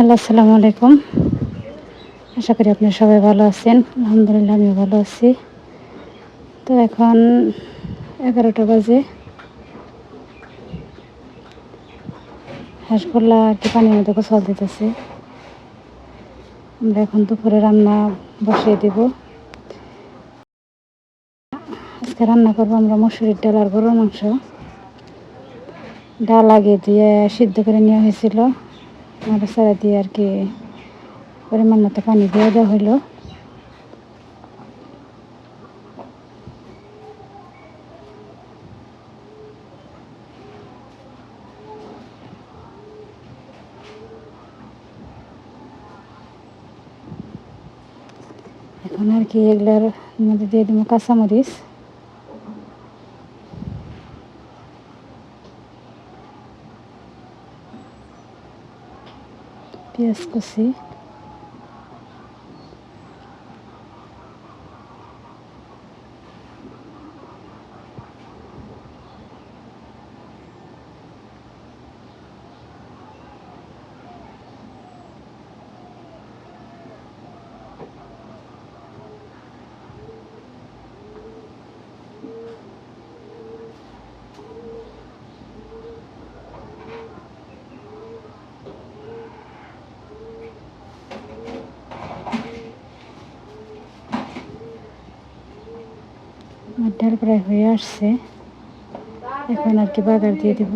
Hello, আসসালামু আলাইকুম। আশা করি আপনি সবাই ভালো আছেন। আলহামদুলিল্লাহ, আমিও ভালো আছি। তো এখন এগারোটা বাজে। হাঁসগোল্লা কি পানির মধ্যে গোসল দিতেছে। আমরা এখন দুপুরে রান্না বসিয়ে দেব। আজকে রান্না করব আমরা মসুরির ডাল আর গরুর মাংস। ডাল আগে দিয়ে সিদ্ধ করে নেওয়া হয়েছিল। নাড়াচাড়া দিয়ে আর কি পরিমাণ মতো পানি দিয়ে দেওয়া হলো এখন আর কি এগুলোর মধ্যে দিয়ে দেবো কাঁচামরিচ। পেঁয়াজ আমার ডাল প্রায় হয়ে আসছে। এখন আর কি বাগার দিয়ে দেব।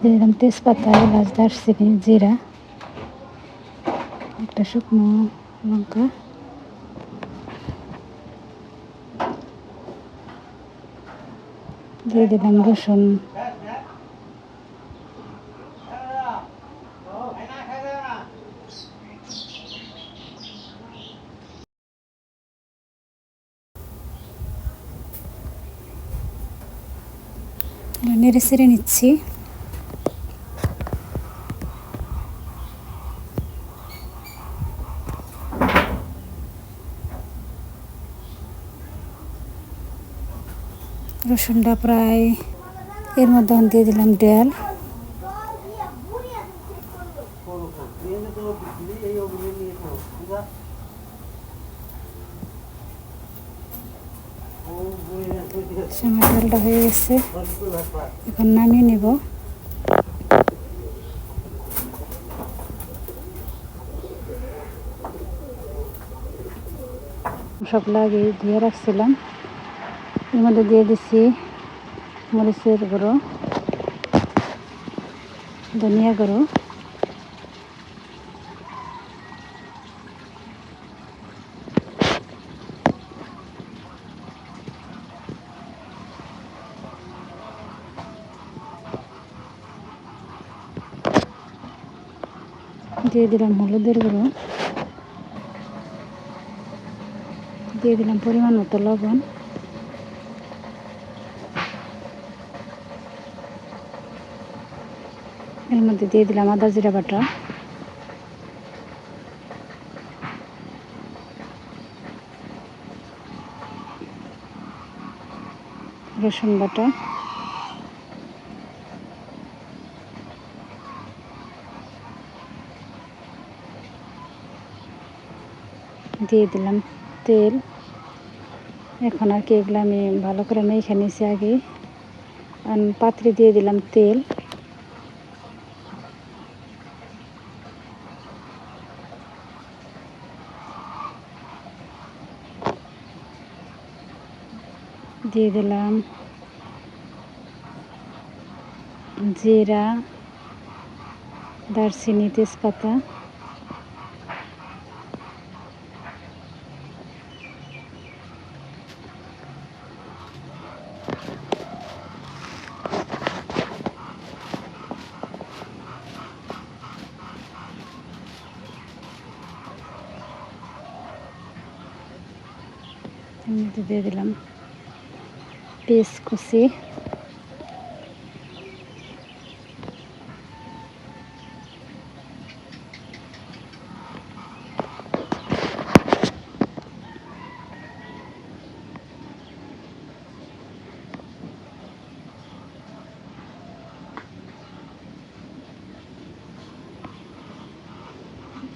দিয়ে দিলাম তেজপাতা, এলাচ, দারচিনি, জিরা, একটা শুকনো লঙ্কা। দিয়ে দিলাম রসুন। নেড়ে সেড়ে নিচ্ছি। রসুনটা প্রায় এর মধ্যে দিয়ে দিলাম ডাল সময় ডালটা হয়ে গেছে। এখন নামিয়ে নিব। সব লাগিয়ে ধুয়ে রাখছিলাম। এর মধ্যে দিয়ে দিচ্ছি মরিচের গুঁড়ো, ধনিয়া গুঁড়ো। দিয়ে দিলাম হলুদের গুঁড়ো। দিয়ে দিলাম পরিমাণ মতো লবণ। এর মধ্যে দিয়ে দিলাম আদা জিরা বাটা। রসুন বাটা। দিয়ে দিলাম তেল। এখন আর কি এগুলো আমি ভালো করে মেখে নিয়েছি আগে। পাত্রে দিয়ে দিলাম তেল। দিয়ে দিলাম জিরা, দারচিনি, তেজপাতা। এর মধ্যে দিয়ে দিলাম পেঁয়াজ কুচি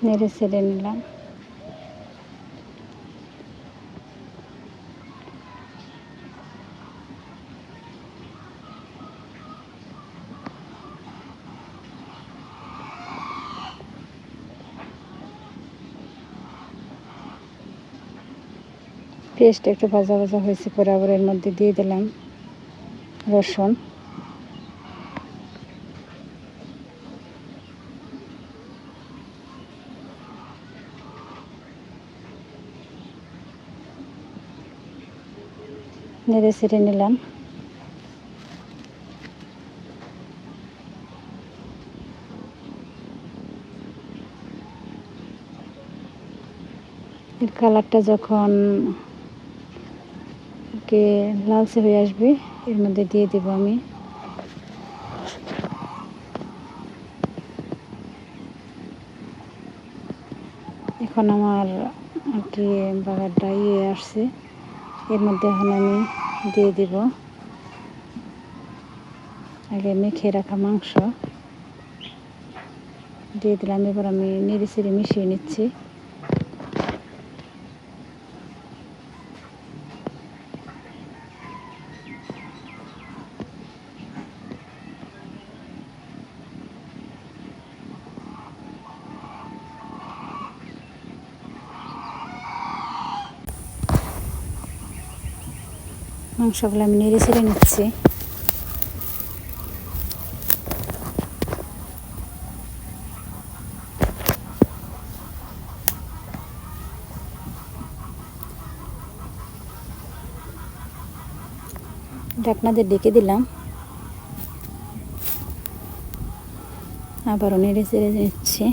নেড়ে ছেড়ে নিলাম পেস্ট একটু ভাজা ভাজা হয়েছে পরে আবার এর মধ্যে দিয়ে দিলাম রসুন। নেড়ে ছেড়ে নিলাম। এর কালারটা যখন কে লালচে হয়ে আসবে, এর মধ্যে দিয়ে দেব আমি। এখন আমার আর কি বাগারটা ইয়ে আসছে, এর মধ্যে এখন আমি দিয়ে দিব। আগে মেখে রাখা মাংস। দিয়ে দিলাম, এবার আমি নেড়ে চেড়ে মিশিয়ে নিচ্ছি। মাংসগুলো আমি নেড়ে ছেড়ে নিচ্ছি। ঢাকনাদের ডেকে দিলাম। আবারও নেড়ে চেড়ে নিচ্ছি।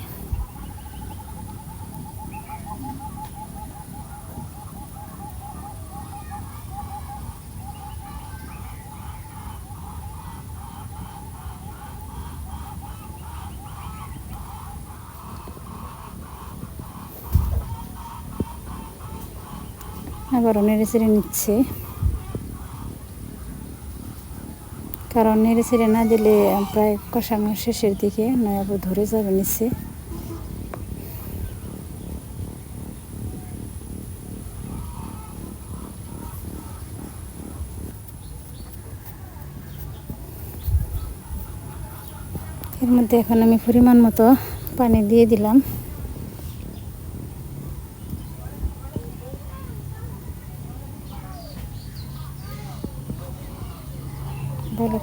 আবারও নেড়ে চেড়ে নিচ্ছি। কারণ নেড়ে চেড়ে না দিলে প্রায় কষানো শেষের দিকে নয় ধরে যাবে নিচে। এর মধ্যে এখন আমি পরিমাণ মতো পানি দিয়ে দিলাম।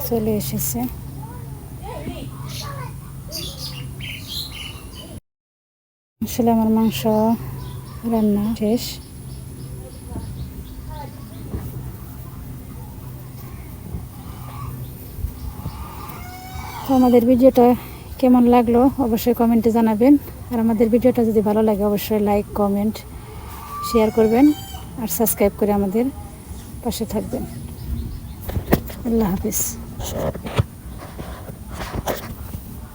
চলে এসেছে। আসলে আমার মাংস রান্না শেষ। তো আমাদের ভিডিওটা কেমন লাগল অবশ্যই কমেন্টে জানাবেন। আর আমাদের ভিডিওটা যদি ভালো লাগে অবশ্যই লাইক, কমেন্ট, শেয়ার করবেন আর সাবস্ক্রাইব করে আমাদের পাশে থাকবেন। আল্লাহ হাফিজ। Gracias.